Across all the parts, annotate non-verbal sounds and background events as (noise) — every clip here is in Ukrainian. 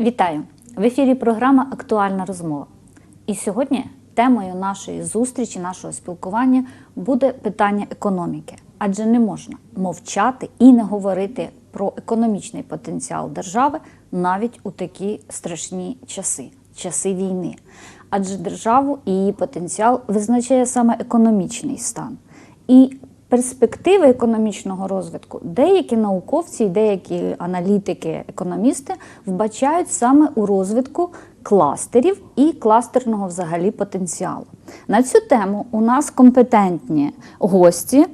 Вітаю! В ефірі програма Актуальна розмова. І сьогодні темою нашої зустрічі, нашого спілкування буде питання економіки. Адже не можна мовчати і не говорити про економічний потенціал держави навіть у такі страшні часи, часи війни. Адже державу і її потенціал визначає саме економічний стан. І перспективи економічного розвитку деякі науковці, і деякі аналітики, економісти вбачають саме у розвитку кластерів і кластерного взагалі потенціалу. На цю тему у нас компетентні гості.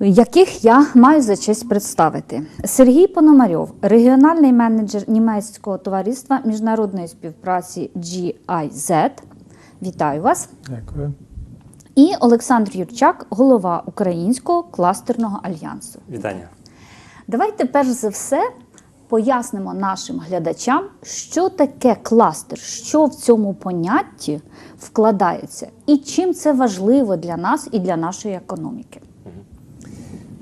Яких я маю за честь представити Сергій Пономарьов, регіональний менеджер німецького товариства міжнародної співпраці GIZ. Вітаю вас. Дякую. І Олександр Юрчак, голова Українського кластерного альянсу. Вітання. Давайте перш за все пояснимо нашим глядачам, що таке кластер, що в цьому понятті вкладається, і чим це важливо для нас і для нашої економіки.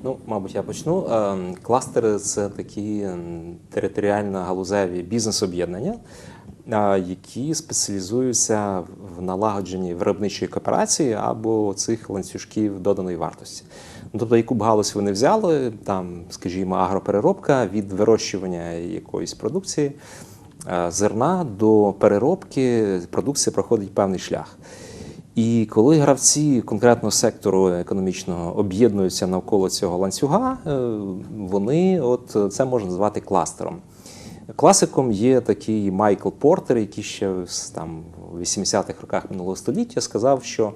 Ну, мабуть, я почну. Ем, Кластери це такі ем, територіально-галузеві бізнес-об'єднання, е, які спеціалізуються в налагодженні виробничої кооперації або цих ланцюжків доданої вартості. Ну, Тобто, яку б галузь ви не взяли, там, скажімо, агропереробка від вирощування якоїсь продукції, зерна до переробки продукція проходить певний шлях. І коли гравці конкретного сектору економічного об'єднуються навколо цього ланцюга, е, вони от це можна назвати кластером. Класиком є такий Майкл Портер, який ще в там в 80-х роках минулого століття сказав, що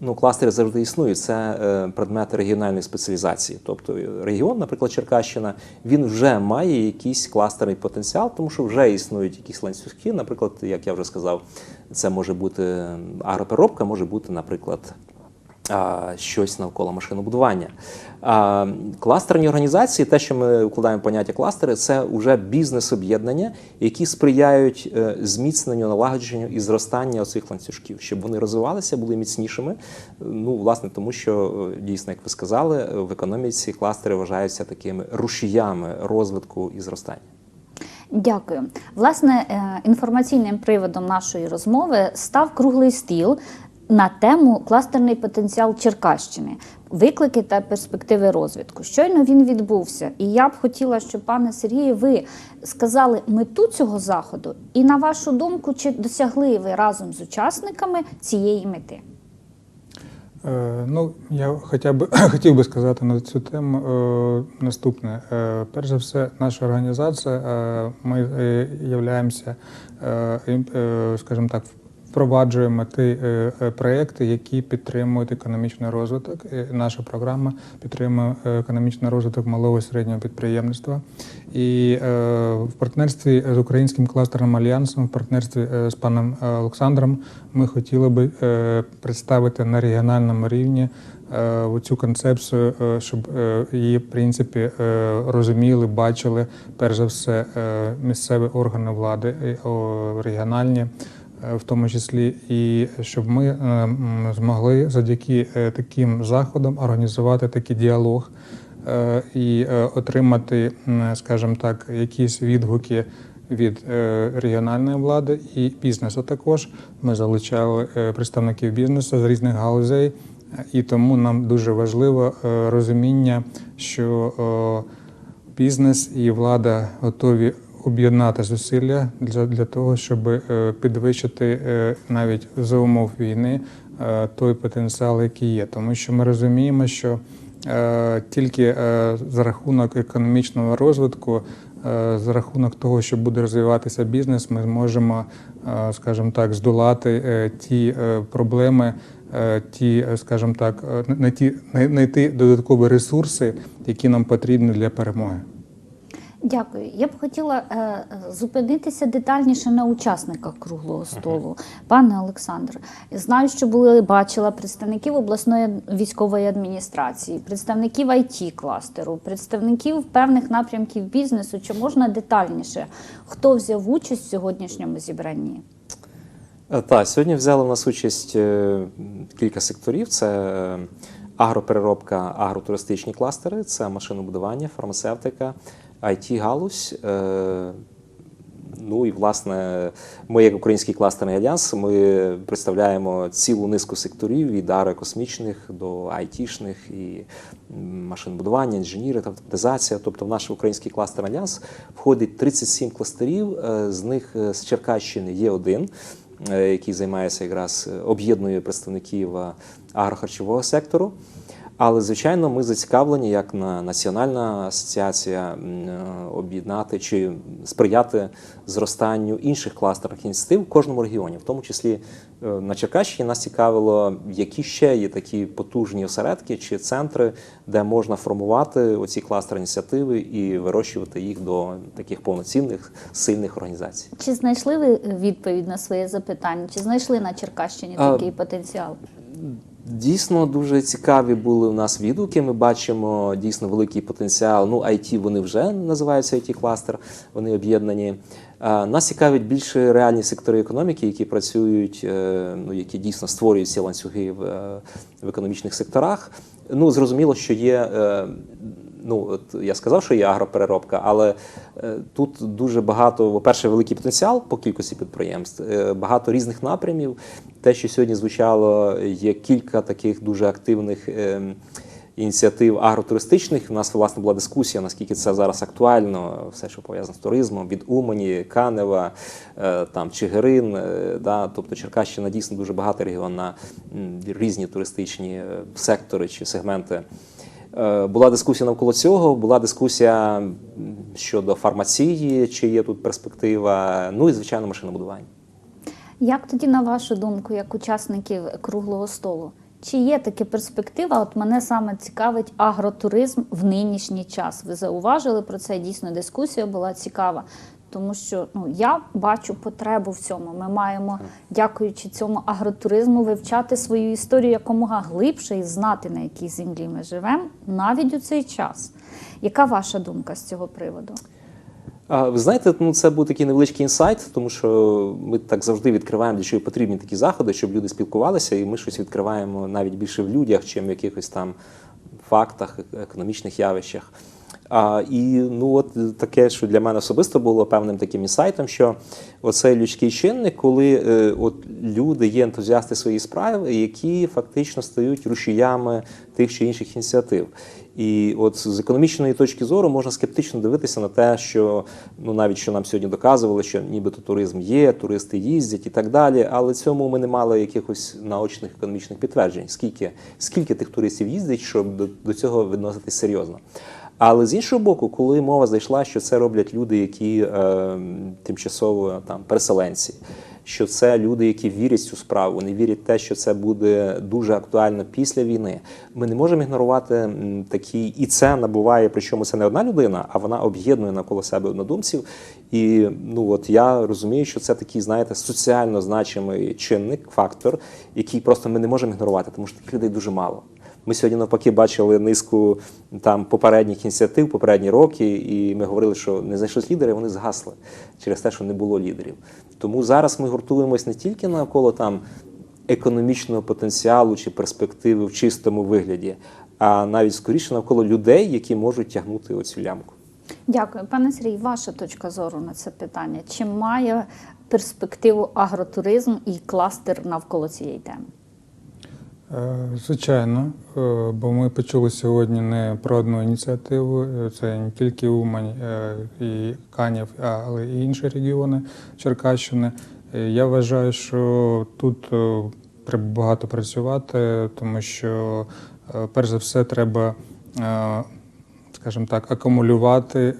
ну, кластери завжди існують. Це е, предмет регіональної спеціалізації. Тобто регіон, наприклад, Черкащина, він вже має якийсь кластерний потенціал, тому що вже існують якісь ланцюжки. Наприклад, як я вже сказав, це може бути агропереробка, може бути, наприклад, щось навколо машинобудування. Кластерні організації, те, що ми вкладаємо поняття кластери, це вже бізнес-об'єднання, які сприяють е, зміцненню, налагодженню і зростанню цих ланцюжків, щоб вони розвивалися, були міцнішими. Ну, власне, тому що е, дійсно, як ви сказали, в економіці кластери вважаються такими рушіями розвитку і зростання. Дякую. Власне, е, інформаційним приводом нашої розмови став круглий стіл на тему кластерний потенціал Черкащини, виклики та перспективи розвитку. Щойно він відбувся, і я б хотіла, щоб пане Сергію, ви сказали мету цього заходу, і на вашу думку, чи досягли ви разом з учасниками цієї мети? Е, ну, я хоча б (clears throat) хотів би сказати на цю тему е, наступне. Е, перш за все, наша організація, ми являємося, е, скажімо так, впроваджуємо ті е, е, проекти, які підтримують економічний розвиток. Наша програма підтримує е, економічний розвиток малого і середнього підприємництва. І е, в партнерстві з українським кластерним альянсом, в партнерстві е, з паном е, Олександром, ми хотіли би е, представити на регіональному рівні е, цю концепцію, е, щоб е, її в принципі е, розуміли, бачили перш за все е, місцеві органи влади, регіональні. Е, В тому числі, і щоб ми е, змогли завдяки е, таким заходам організувати такий діалог і отримати, скажімо так, якісь відгуки від регіональної влади і бізнесу. Також ми залучали представників бізнесу з різних галузей, і тому нам дуже важливо розуміння, що бізнес і влада готові об'єднати зусилля для, для того, щоб е, підвищити е, навіть за умов війни е, той потенціал, який є. Тому що ми розуміємо, що тільки за рахунок економічного розвитку, за рахунок того, що буде розвиватися бізнес, ми зможемо, скажімо так, здолати ті проблеми, ті, скажімо так, знайти додаткові ресурси, які нам потрібні для перемоги. Дякую. Я б хотіла е, зупинитися детальніше на учасниках круглого столу. Пане Олександре, знаю, що були бачила представників обласної військової адміністрації, представників it кластеру, представників певних напрямків бізнесу. Чи можна детальніше? Хто взяв участь в сьогоднішньому зібранні? Е, Так, сьогодні взяли в нас участь е, кілька секторів: це е, агропереробка, агротуристичні кластери, це машинобудування, фармацевтика, it галузь Ну і власне, ми, як український кластерний альянс, ми представляємо цілу низку секторів від аерокосмічних до айтішних і машинбудування, інженірів, автоматизація. Тобто, в наш український кластерний альянс входить 37 кластерів. е, З них е, з Черкащини є один, е, який займається якраз е, об'єднує представників е, агрохарчового сектору. Але звичайно, ми зацікавлені як на національна асоціація е, об'єднати чи сприяти зростанню інших кластерних ініціатив в кожному регіоні, в тому числі е, на Черкащині нас цікавило, які ще є такі потужні осередки чи центри, де можна формувати оці кластер ініціативи і вирощувати їх до таких повноцінних сильних організацій. Чи знайшли ви відповідь на своє запитання? Чи знайшли на Черкащині А, такий потенціал? Дійсно, дуже цікаві були у нас відгуки. Ми бачимо дійсно великий потенціал. Ну, IT вони вже називаються it кластер вони об'єднані. Нас цікавить більше реальні сектори економіки, які працюють, е, ну які дійсно створюють ці ланцюги в, е, в економічних секторах. Ну, зрозуміло, що є. Ну, от я сказав, що є агропереробка, але е, тут дуже багато, по-перше, великий потенціал по кількості підприємств, е, багато різних напрямів. Те, що сьогодні звучало, є кілька таких дуже активних е, ініціатив агротуристичних. У нас власне була дискусія, наскільки це зараз актуально, все, що пов'язано з туризмом, від Умані, Канева, там Чигирин. Да, тобто Черкащина дійсно дуже багатий регіон на різні туристичні сектори чи сегменти. Е, Була дискусія навколо цього, була дискусія щодо фармації, чи є тут перспектива, ну і звичайно машинобудування. Як тоді, на вашу думку, як учасників круглого столу? Чи є така перспектива? От мене саме цікавить агротуризм в нинішній час. Ви зауважили про це? Дійсно, дискусія була цікава. Тому що ну я бачу потребу в цьому. Ми маємо, дякуючи цьому агротуризму, вивчати свою історію якомога глибше і знати, на якій землі ми живемо, навіть у цей час. Яка ваша думка з цього приводу? А, Ви знаєте, ну це був такий невеличкий інсайт, тому що ми так завжди відкриваємо, для чого потрібні такі заходи, щоб люди спілкувалися, і ми щось відкриваємо навіть більше в людях, чим в якихось там фактах, економічних явищах. А, і ну от таке, що для мене особисто було певним таким інсайтом, що оцей людський чинник, коли е, от люди є ентузіасти своєї справи, які фактично стають рушіями тих чи інших ініціатив. І от з економічної точки зору можна скептично дивитися на те, що ну навіть що нам сьогодні доказували, що нібито туризм є, туристи їздять і так далі. Але цьому ми не мали якихось наочних економічних підтверджень. Скільки скільки тих туристів їздить, щоб до, до цього відноситись серйозно. Але з іншого боку, коли мова зайшла, що це роблять люди, які е, тимчасово там переселенці, що це люди, які вірять в цю справу, вони вірять в те, що це буде дуже актуально після війни. Ми не можемо ігнорувати такі, і це набуває, причому це не одна людина, а вона об'єднує навколо себе однодумців. І ну от я розумію, що це такий, знаєте, соціально значимий чинник, фактор, який просто ми не можемо ігнорувати, тому що таких людей дуже мало. Ми сьогодні навпаки бачили низку там попередніх ініціатив, попередні роки, і ми говорили, що не знайшлись лідери, вони згасли через те, що не було лідерів. Тому зараз ми гуртуємось не тільки навколо там економічного потенціалу чи перспективи в чистому вигляді, а навіть скоріше навколо людей, які можуть тягнути оцю лямку. Дякую, пане Сергій. Ваша точка зору на це питання. Чи має перспективу агротуризм і кластер навколо цієї теми? Е, Звичайно, е, бо ми почули сьогодні не про одну ініціативу. е, Це не тільки Умань і Канів, але і інші регіони Черкащини. Я вважаю, що тут треба багато працювати, тому що, перш за все, треба, скажімо так, акумулювати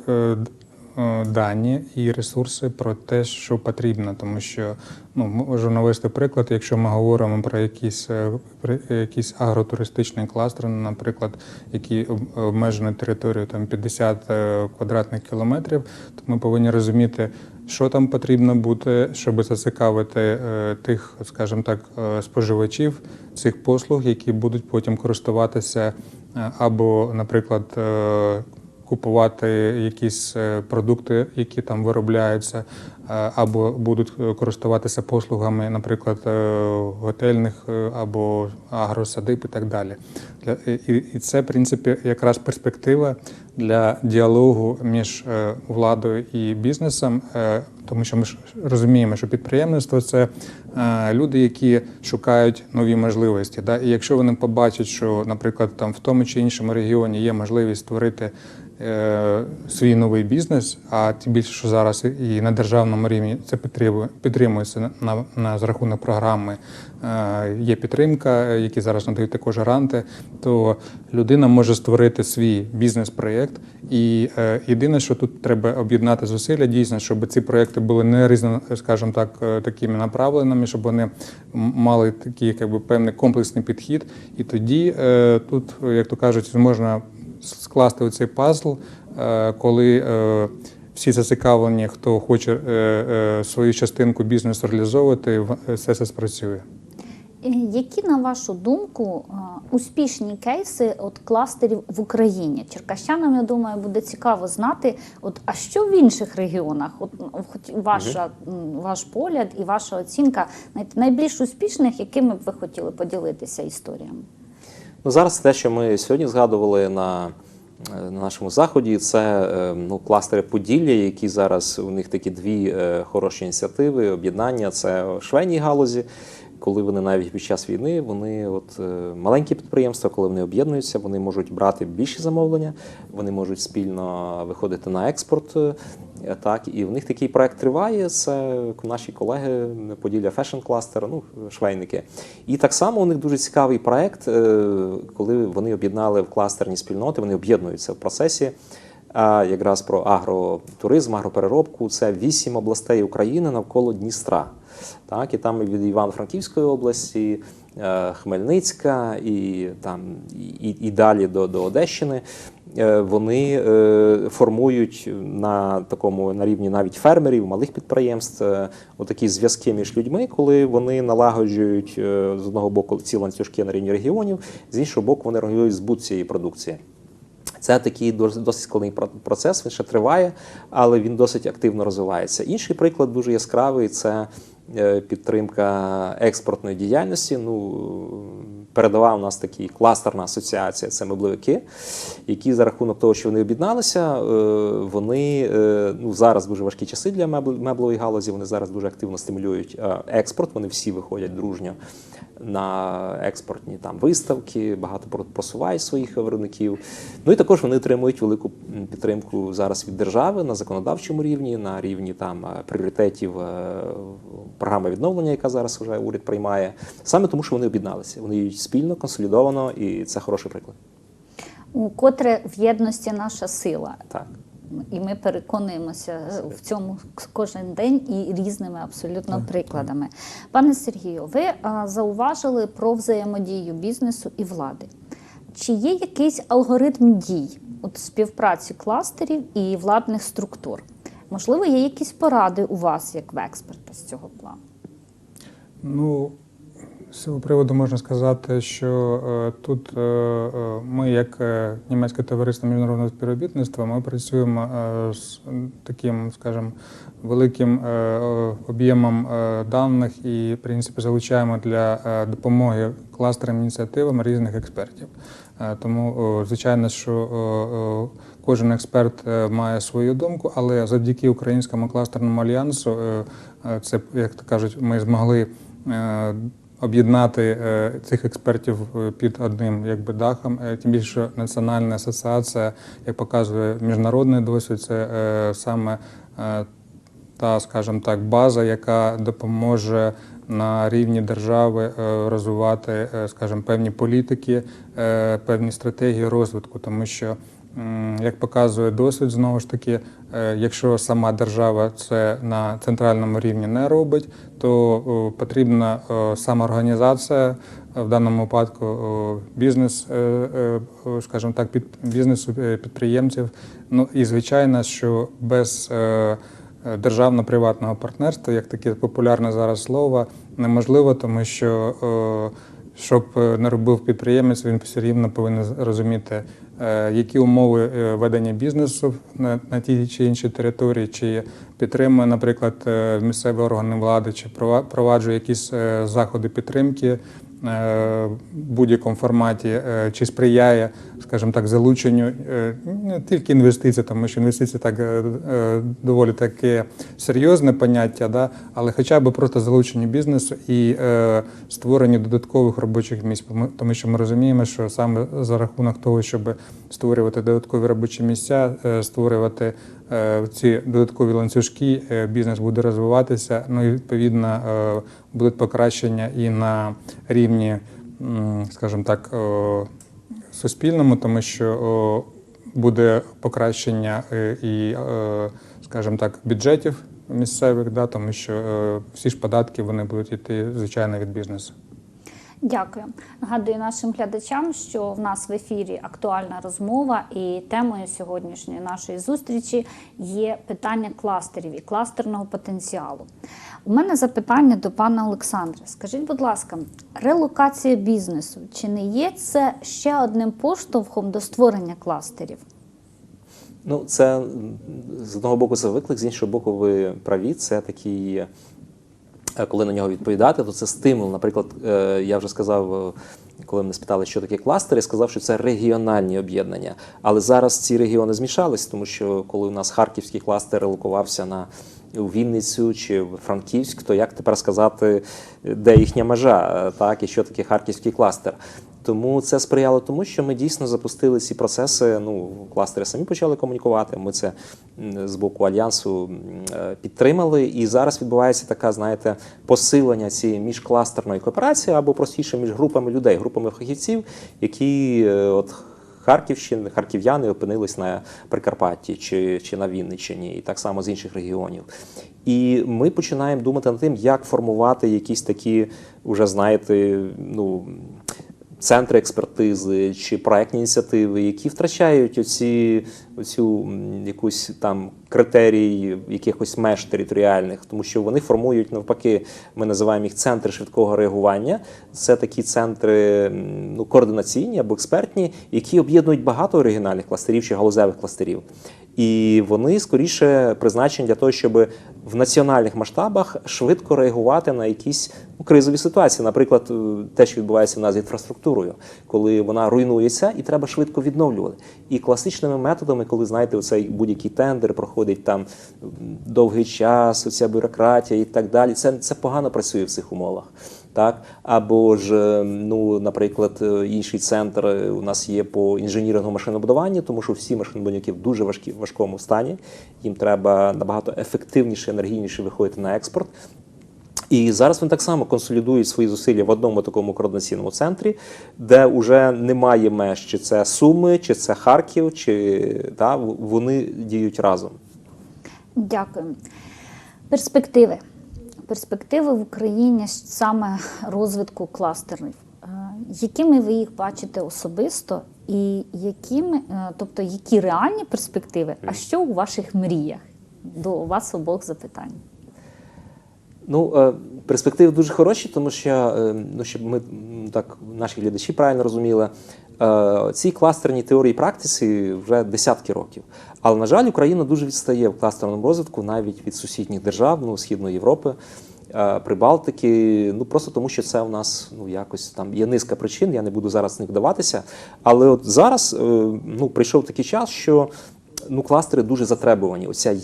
дані і ресурси про те, що потрібно, тому що ну можу навести приклад, якщо ми говоримо про якісь е, про якісь агротуристичний кластер, наприклад, які об- обмежені територією там 50 е, квадратних кілометрів, то ми повинні розуміти. Що там потрібно бути, щоб зацікавити е, тих, скажімо так, е, споживачів цих послуг, які будуть потім користуватися е, або, наприклад, е, купувати якісь е, продукти, які там виробляються, е, або будуть е, користуватися послугами, наприклад, готельних або агросадиб і так далі. І це, в принципі, якраз перспектива для діалогу між е, владою і бізнесом, е, тому що ми ж розуміємо, що підприємництво це е, люди, які шукають нові можливості. І якщо вони побачать, що, наприклад, там в тому чи іншому регіоні є можливість створити свій новий бізнес, а тим більше, що зараз і на державному рівні це підтримується на, на, на за рахунок програми. Є підтримка, які зараз надають також гранти, то людина може створити свій бізнес-проєкт. І е, єдине, що тут треба об'єднати зусилля, дійсно, щоб ці проєкти були не різно, скажімо так, е, такими направленими, щоб вони мали такий якби, певний комплексний підхід. І тоді е, тут, як то кажуть, можна скласти оцей пазл, е, коли е, всі зацікавлені, хто хоче е, е, свою частинку бізнесу реалізовувати, в- все це спрацює. Е, Які, на вашу думку, е, успішні кейси от кластерів в Україні? Черкащанам, я думаю, буде цікаво знати, от, а що в інших регіонах? От, ну, хоч ваша, ваш погляд і ваша оцінка найбільш успішних, якими б ви хотіли поділитися історіями? Ну, зараз те, що ми сьогодні згадували на, е, на нашому заході, це ну, кластери Поділля, які зараз у них такі дві хороші ініціативи, об'єднання. Це швейній галузі. Коли вони навіть під час війни, вони от е, маленькі підприємства, коли вони об'єднуються, вони можуть брати більші замовлення, вони можуть спільно виходити на експорт. е, Так, і в них такий проект триває. Це наші колеги Поділля Fashion Cluster, ну швейники. І так само у них дуже цікавий проект, е, коли вони об'єднали в кластерні спільноти, вони об'єднуються в процесі. А якраз про агротуризм, агропереробку це вісім областей України навколо Дністра. Так, і там від Івано-Франківської області, е, Хмельницька і там і, і далі до, до Одещини. Е, Вони е, формують на такому на рівні навіть фермерів, малих підприємств отакі зв'язки між людьми, коли вони налагоджують з одного боку ці ланцюжки на рівні регіонів, з іншого боку, вони організують збут цієї продукції. Це такий дос- досить складний про- процес, він ще триває, але він досить активно розвивається. Інший приклад дуже яскравий це е, підтримка експортної діяльності. Ну, передова у нас такий кластерна асоціація, це меблевики, які за рахунок того, що вони об'єдналися, е, вони е, ну, зараз дуже важкі часи для мебл- меблової галузі. Вони зараз дуже активно стимулюють е, експорт. Вони всі виходять дружньо на експортні там виставки, багато про- просувають своїх виробників. Ну і також вони отримують велику підтримку зараз від держави на законодавчому рівні, на рівні там пріоритетів програми відновлення, яка зараз вже уряд приймає, саме тому, що вони об'єдналися. Вони спільно, консолідовано, і це хороший приклад. Котре в єдності наша сила. Так. І ми переконуємося в цьому кожен день і різними абсолютно прикладами. Пане Сергію, ви зауважили про взаємодію бізнесу і влади. Чи є якийсь алгоритм дій от співпраці кластерів і владних структур? Можливо, є якісь поради у вас як в експерта з цього плану? Ну, з цього приводу можна сказати, що е, тут е, е, ми, як німецьке товариство міжнародного співробітництва, ми працюємо з таким, скажімо, великим об'ємом даних і, в принципі, залучаємо для допомоги кластерам ініціативам різних експертів. Тому, звичайно, що кожен експерт має свою думку, але завдяки українському кластерному альянсу, це як то кажуть, ми змогли об'єднати е, цих експертів е, під одним якби дахом. Е, Тим більше національна асоціація, як показує міжнародний досвід, це саме та, скажімо так, база, яка допоможе на рівні держави розвивати, скажімо, певні політики, певні стратегії розвитку, тому що. Як показує досвід, знову ж таки, е, якщо сама держава це на центральному рівні не робить, то потрібна самоорганізація, в даному випадку бізнес, е, е, скажімо так, під бізнесу підприємців. Ну і звичайно, що без державно-приватного партнерства, як таке популярне зараз слово, неможливо, тому що щоб не робив підприємець, він все рівно повинен розуміти, е, які умови е, ведення бізнесу на, на тій чи іншій території, чи підтримує, наприклад, е, місцеві органи влади, чи прова- проваджує якісь заходи підтримки будь-якому форматі е, чи сприяє, скажімо так, залученню е, не тільки інвестицій, тому що інвестиції так е, е, доволі таке серйозне поняття, да, але хоча б просто залученню бізнесу і е, створенню додаткових робочих місць. Тому що ми розуміємо, що саме за рахунок того, щоб створювати додаткові робочі місця, е, створювати е, ці додаткові ланцюжки, е, бізнес буде розвиватися. Ну і відповідно будуть покращення і на рівні, скажімо так, суспільному, тому що буде покращення і, скажімо так, бюджетів місцевих, да, тому що всі ж податки вони будуть йти звичайно від бізнесу. Дякую. Нагадую нашим глядачам, що в нас в ефірі актуальна розмова, і темою сьогоднішньої нашої зустрічі є питання кластерів і кластерного потенціалу. У мене запитання до пана Олександра. Скажіть, будь ласка, релокація бізнесу чи не є це ще одним поштовхом до створення кластерів? Ну, це з одного боку це виклик, з іншого боку, ви праві. Це такий, коли на нього відповідати, то це стимул. Наприклад, е, я вже сказав, е, коли мене спитали, що таке кластер, я сказав, що це регіональні об'єднання. Але зараз ці регіони змішались, тому що коли у нас харківський кластер релокувався на у Вінницю чи в Франківськ, то як тепер сказати, де їхня межа, е, так і що таке харківський кластер? Тому це сприяло тому, що ми дійсно запустили ці процеси. Ну, кластери самі почали комунікувати. Ми це з боку альянсу е, підтримали. І зараз відбувається така, знаєте, посилення цієї міжкластерної кооперації або простіше між групами людей, групами фахівців, які е, от. Харківщини, харків'яни опинились на Прикарпатті чи, чи на Вінниччині, і так само з інших регіонів. І ми починаємо думати над тим, як формувати якісь такі, вже знаєте, ну центри експертизи чи проектні ініціативи, які втрачають оці, оцю якусь там критерій якихось меж територіальних, тому що вони формують навпаки, ми називаємо їх центри швидкого реагування. Це такі центри ну, координаційні або експертні, які об'єднують багато оригінальних кластерів чи галузевих кластерів. І вони скоріше призначені для того, щоб в національних масштабах швидко реагувати на якісь ну, кризові ситуації. Наприклад, е, те, що відбувається в нас з інфраструктурою, коли вона руйнується і треба швидко відновлювати. І класичними методами, коли знаєте, оцей будь-який тендер проходить там довгий час, оця бюрократія і так далі. Це, це погано працює в цих умовах. Так, або ж, е, ну, наприклад, е, інший центр е, у нас є по інженірному машинобудуванню, тому що всі машинобудівники в дуже важкі, важкому стані. Їм треба набагато ефективніше, енергійніше виходити на експорт. І зараз вони так само консолідують свої зусилля в одному такому координаційному центрі, де вже немає меж, чи це Суми, чи це Харків, чи та, вони діють разом. Дякую. Перспективи. Перспективи в Україні саме розвитку кластерів. Е, Якими ви їх бачите особисто, і якими, е, тобто які реальні перспективи, а що у ваших мріях? До вас обох запитань. Ну, е, перспективи дуже хороші, тому що, е, ну, щоб ми так, наші глядачі правильно розуміли, е, ці кластерні теорії практиці вже десятки років. Але, на жаль, Україна дуже відстає в кластерному розвитку навіть від сусідніх держав, ну, Східної Європи. Прибалтики, ну просто тому, що це у нас ну якось там є низка причин. Я не буду зараз в них вдаватися. Але от зараз ну прийшов такий час, що ну кластери дуже затребувані. Оця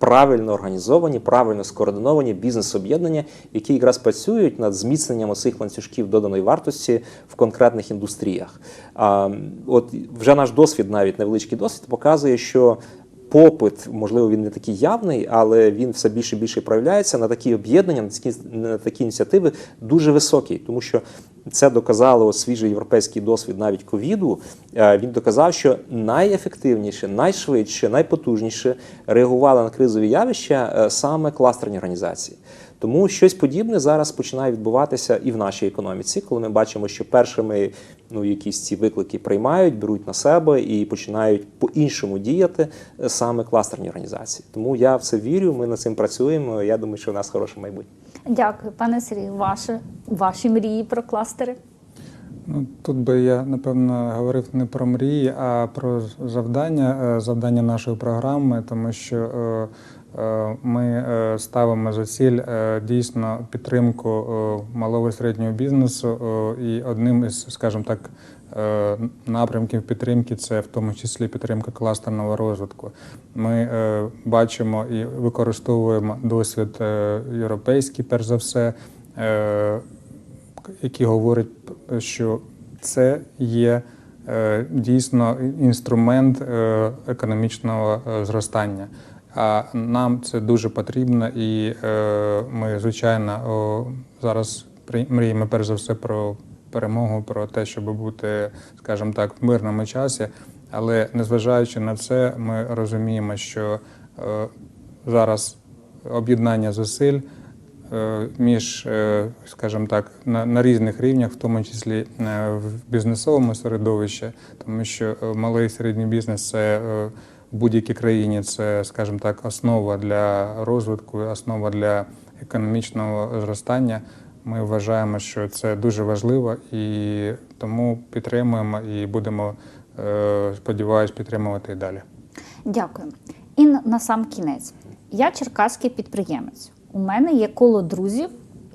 правильно організовані, правильно скоординовані бізнес-об'єднання, які якраз працюють над зміцненням цих ланцюжків доданої вартості в конкретних індустріях. От вже наш досвід, навіть невеличкий досвід, показує, що попит, можливо, він не такий явний, але він все більше і більше проявляється на такі об'єднання, на такі, на такі ініціативи дуже високий, тому що це доказало свіжий європейський досвід навіть ковіду. Е, Він доказав, що найефективніше, найшвидше, найпотужніше реагували на кризові явища е, саме кластерні організації. Тому щось подібне зараз починає відбуватися і в нашій економіці, коли ми бачимо, що першими ну, якісь ці виклики приймають, беруть на себе і починають по-іншому діяти е, саме кластерні організації. Тому я в це вірю, ми над цим працюємо. Я думаю, що у нас хороше майбутнє. Дякую, пане Сергію. Ваше, ваші мрії про кластери? Ну, тут би я напевно говорив не про мрії, а про завдання, е, завдання нашої програми, тому що Е, Ми е, ставимо за ціль е, дійсно підтримку е, малого і середнього бізнесу. е, І одним із, скажімо так, е, напрямків підтримки це в тому числі підтримка кластерного розвитку. Ми е, бачимо і використовуємо досвід е, європейський, перш за все, е, який говорить, що це є е, дійсно інструмент е, економічного е, зростання. А нам це дуже потрібно, і е, ми, звичайно, о, зараз мріємо перш за все про перемогу, про те, щоб бути, скажімо так, в мирному часі. Але незважаючи на це, ми розуміємо, що е, зараз об'єднання зусиль е, між, е, скажімо так, на, на різних рівнях, в тому числі е, в бізнесовому середовищі, тому що е, малий і середній бізнес це е, в будь-якій країні це, скажімо так, основа для розвитку, основа для економічного зростання. Ми вважаємо, що це дуже важливо і тому підтримуємо і будемо, е, сподіваюсь, підтримувати і далі. Дякую. І на сам кінець. Я черкаський підприємець. У мене є коло друзів,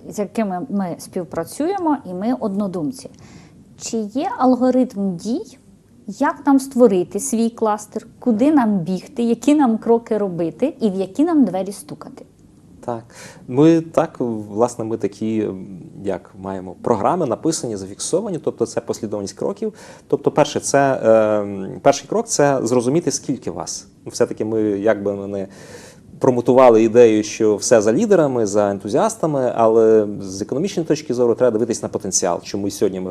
з якими ми співпрацюємо, і ми однодумці. Чи є алгоритм дій, як нам створити свій кластер, куди нам бігти, які нам кроки робити і в які нам двері стукати? Так, ми так, власне, ми такі, як маємо програми написані, зафіксовані, тобто це послідовність кроків. Тобто, перше, це е, перший крок це зрозуміти, скільки вас. Все-таки ми якби ми не промотували ідею, що все за лідерами, за ентузіастами, але з економічної точки зору треба дивитись на потенціал. Чому і сьогодні е,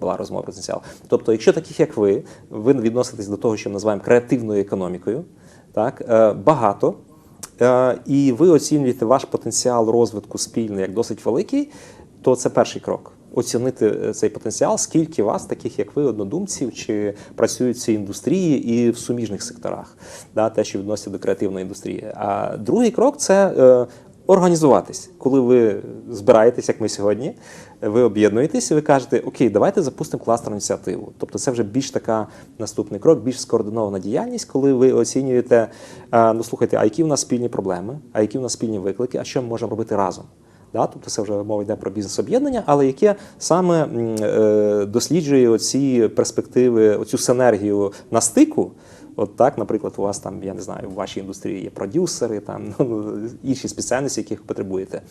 була розмова про потенціал. Тобто, якщо таких як ви, ви відноситесь до того, що ми називаємо креативною економікою, так е, багато. Е, і ви оцінюєте ваш потенціал розвитку спільний як досить великий, то це перший крок. Оцінити е, цей потенціал, скільки вас, таких як ви, однодумців, чи працюють в цій індустрії і в суміжних секторах, да, те, що відноситься до креативної індустрії. А другий крок це е, організуватись. Коли ви збираєтесь, як ми сьогодні, ви об'єднуєтесь і ви кажете, окей, давайте запустимо кластерну ініціативу. Тобто це вже більш така наступний крок, більш скоординована діяльність, коли ви оцінюєте, е, ну слухайте, а які в нас спільні проблеми, а які в нас спільні виклики, а що ми можемо робити разом. Да? Тобто це вже мова йде про бізнес-об'єднання, але яке саме е, досліджує оці перспективи, оцю синергію на стику. От так, наприклад, у вас там, я не знаю, в вашій індустрії є продюсери, там (laughs) ну, інші спеціальності, яких потребуєте.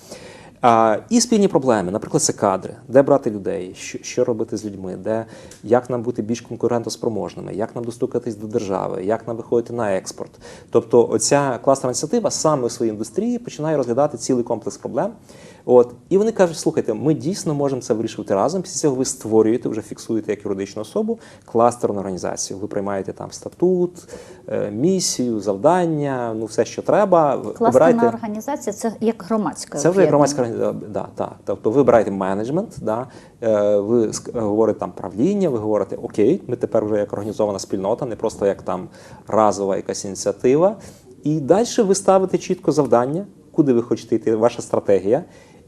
А, і спільні проблеми, наприклад, це кадри, де брати людей, що, що робити з людьми, де як нам бути більш конкурентоспроможними, як нам достукатись до держави, як нам виходити на експорт. Тобто, оця класна ініціатива саме у своїй індустрії починає розглядати цілий комплекс проблем. От і вони кажуть: слухайте, ми дійсно можемо це вирішувати разом. Після цього ви створюєте, вже фіксуєте як юридичну особу кластерну організацію. Ви приймаєте там статут, е, місію, завдання, ну все, що треба. Кластерна Обирайте- організація це як громадська. це вже об'єднання. громадська організація. Да, так. Тобто ви обираєте менеджмент, да, е, ви говорите там правління, ви говорите, окей, ми тепер вже як організована спільнота, не просто як там разова якась ініціатива. І далі ви ставите чітко завдання, куди ви хочете йти, ваша стратегія.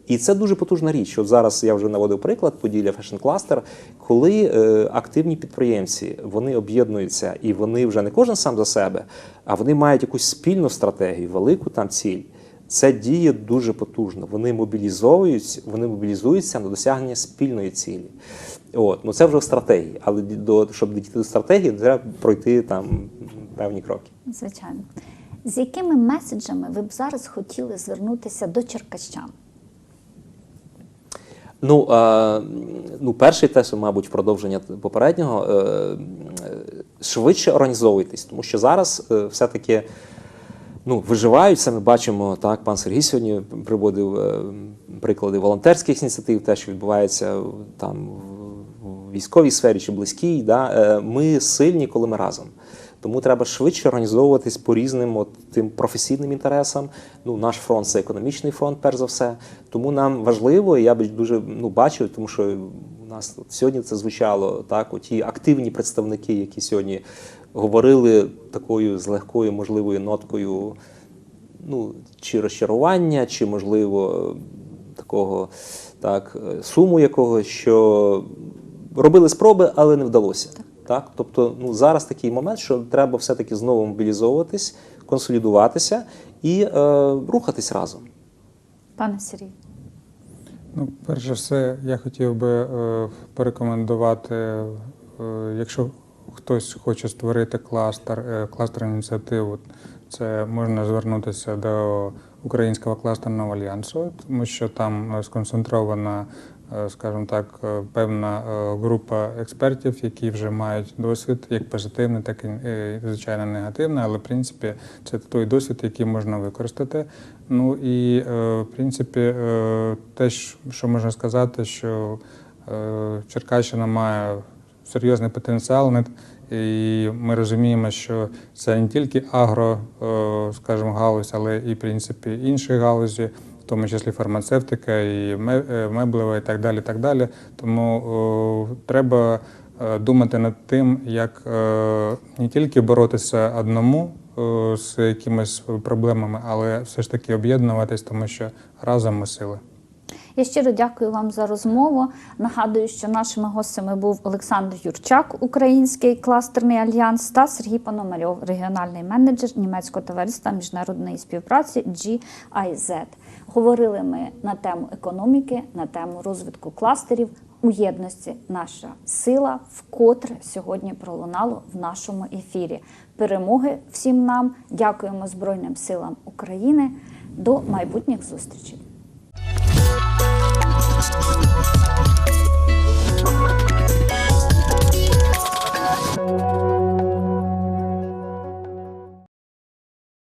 І це дуже потужна річ. От зараз я вже наводив приклад Поділля Fashion Cluster, коли е, активні підприємці вони об'єднуються і вони вже не кожен сам за себе, а вони мають якусь спільну стратегію, велику там ціль. Це діє дуже потужно. Вони мобілізовують, вони мобілізуються на досягнення спільної цілі. От, ну це вже в стратегії. Але до, щоб дійти до стратегії, треба пройти там певні кроки. Звичайно. З якими меседжами ви б зараз хотіли звернутися до черкащан? Ну, е, ну перший тест, мабуть, в продовження попереднього, е, швидше організовуйтесь, тому що зараз е, все-таки ну, виживають, це ми бачимо, так, пан Сергій сьогодні приводив е, приклади волонтерських ініціатив, те, що відбувається там в військовій сфері чи близькій. Да, е, ми сильні, коли ми разом. Тому треба швидше організовуватись по різним от, тим професійним інтересам. Ну, наш фронт це економічний фронт, перш за все. Тому нам важливо, і я б дуже ну, бачу, тому що у нас от сьогодні це звучало так. Оті активні представники, які сьогодні говорили такою з легкою можливою ноткою, ну, чи розчарування, чи можливо такого так, суму якогось, що робили спроби, але не вдалося. Так, тобто, ну зараз такий момент, що треба все-таки знову мобілізовуватись, консолідуватися і е, рухатись разом. Пане Сергій. Ну, перш за все, я хотів би е, порекомендувати, е, якщо хтось хоче створити кластер, е, кластер ініціативу, це можна звернутися до Українського кластерного альянсу, тому що там е, сконцентрована, скажімо так, е, певна е, група експертів, які вже мають досвід, як позитивний, так і е, звичайно негативний, але в принципі це той досвід, який можна використати. Ну і е, в принципі, е, те, що- можна сказати, що е, Черкащина має серйозний потенціал, і ми розуміємо, що це не тільки агро, е, скажімо, галузь, але і в принципі інші галузі, тому числі фармацевтика, і е, меблева, і так далі. Так далі. Тому треба е, думати над тим, як е, не тільки боротися одному з якимись проблемами, але все ж таки об'єднуватись, тому що разом ми сили. Я щиро дякую вам за розмову. Нагадую, що нашими гостями був Олександр Юрчак, Український кластерний альянс, та Сергій Пономарьов, регіональний менеджер німецького товариства міжнародної співпраці GIZ. Говорили ми на тему економіки, на тему розвитку кластерів. У єдності наша сила вкотре сьогодні пролунало в нашому ефірі. Перемоги всім нам! Дякуємо Збройним силам України. До майбутніх зустрічей!